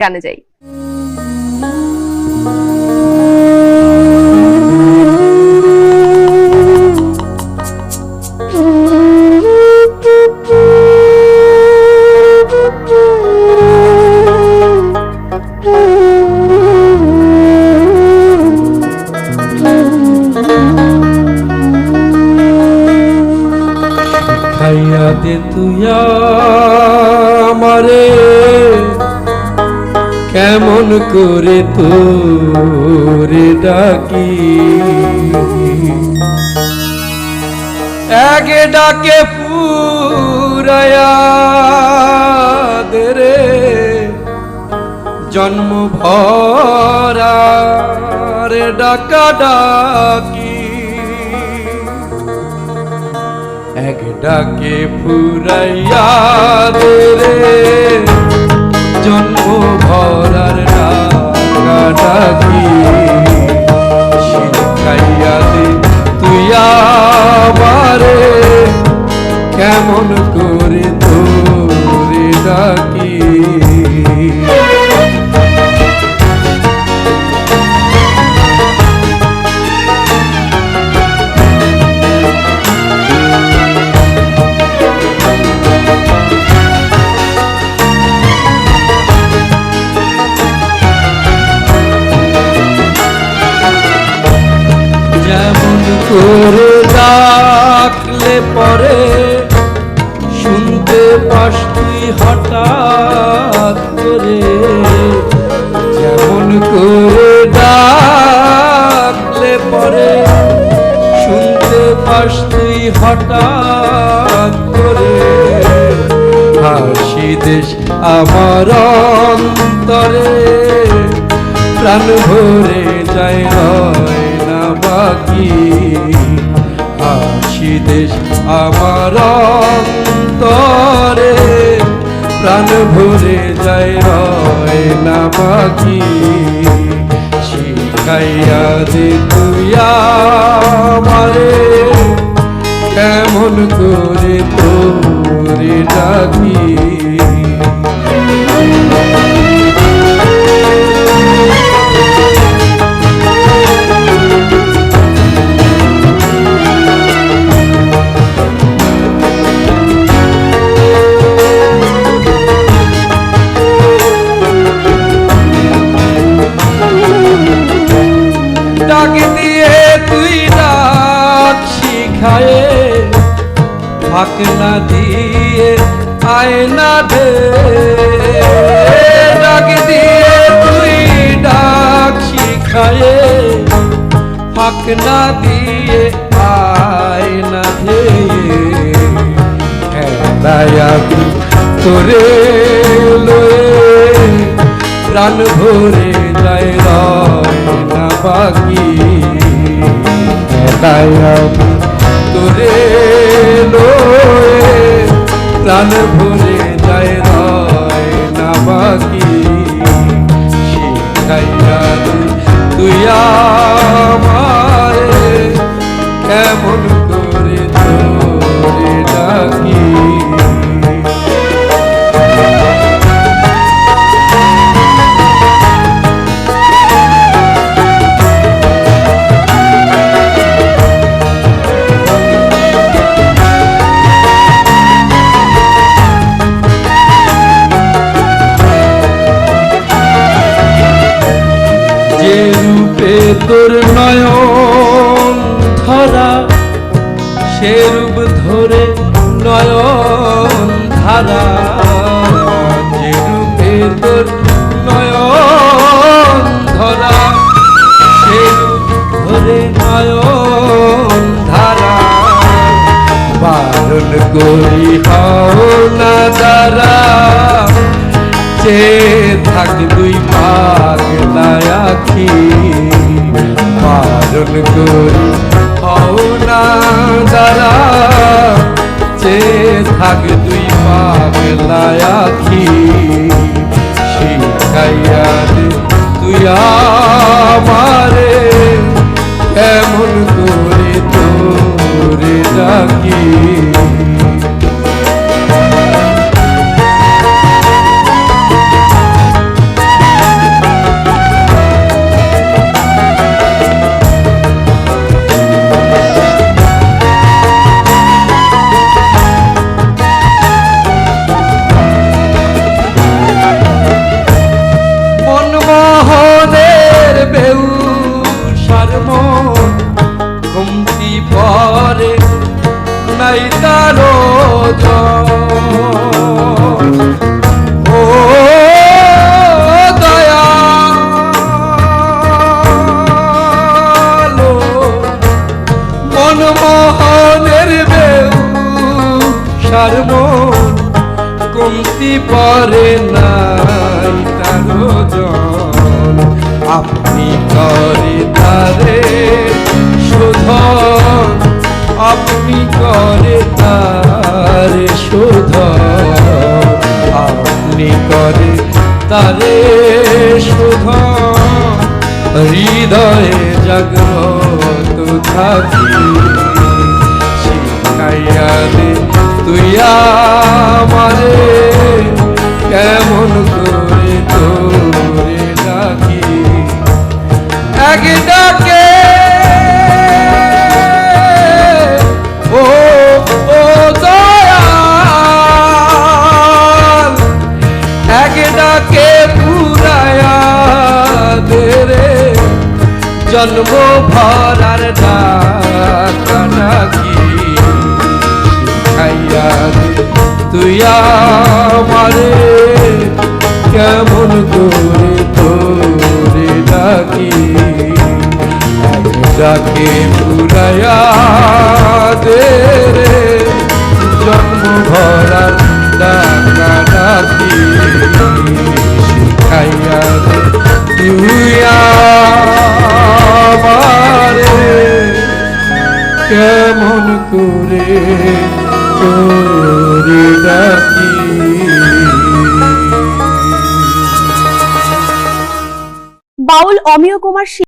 গানে যাই। তুই আমারে। কেমন করে তোরে ডাকি? একে ডাকে পুরায়া রে জন্ম ভরা রে ডাকা ডাকি। এক ডাকে ফুরাইয়া রে জন্ম ভরার ডাকা শিখাইয়া দে তুই আবারে কেমন করে করে ডাকলে পরে শুনতে পাস তুই হঠাৎ করে। যেমন করে ডাকলে পরে শুনতে পাস তুই হঠাৎ করে। হাসি দেশ আমার অন্তরে, প্রাণ ভরে যায় দেশ আমার তরে প্রাণ ভরে যায়, রয় না বাকি শিখাইয়া দে তুইয়া মারে কেমন করে তোরে ডাকি। ফাঁক না দিয়ে আয়না দে। ডাক দিয়ে তুই ডাক শিখায়ে। ফাঁক না দিয়ে আয়না দে। খেলায়া তোরে লয়ে প্রাণ ভরে যায় রয় না বাকি খেলায়া তোরে লয়ে প্রাণ ভরে যায় রয় না বাকি। শিখাইয়া তুই তুই সে রূপ ধরে নয়ন ধারা যে রূপে তোর নয়ন ধরা সে ধরে নয়ন ধারা। বারণ করি হও না দ্বারা চে থাক দুই পাগলা আখি বারণ করি দ্বারা চে থাক তুই পাগলা আখি শিখাইয়া দে তুই আমারে পরে নাই তারো জন। আপনি করে তারে শোধন, আপনি করে তারে শোধন। আপনি করে তারে শোধন, হৃদয়ে জাগ্রত থাকি। শিখাইয়া তুই আমারে, কেমন করে তোরে ডাকি? এক ডাকে, ও ও দয়াল, এক ডাকে পুরায়া দে জন্ম ভরার ডাকি। দে তুই আমারে কেমন করে তোরে ডাকি ডাকে পুরায়া দে রে জন্ম ভরার ডাকা ডাকি শিখাইয়া দে তুই আমারে কেমন করে বাউল অমিয় কুমার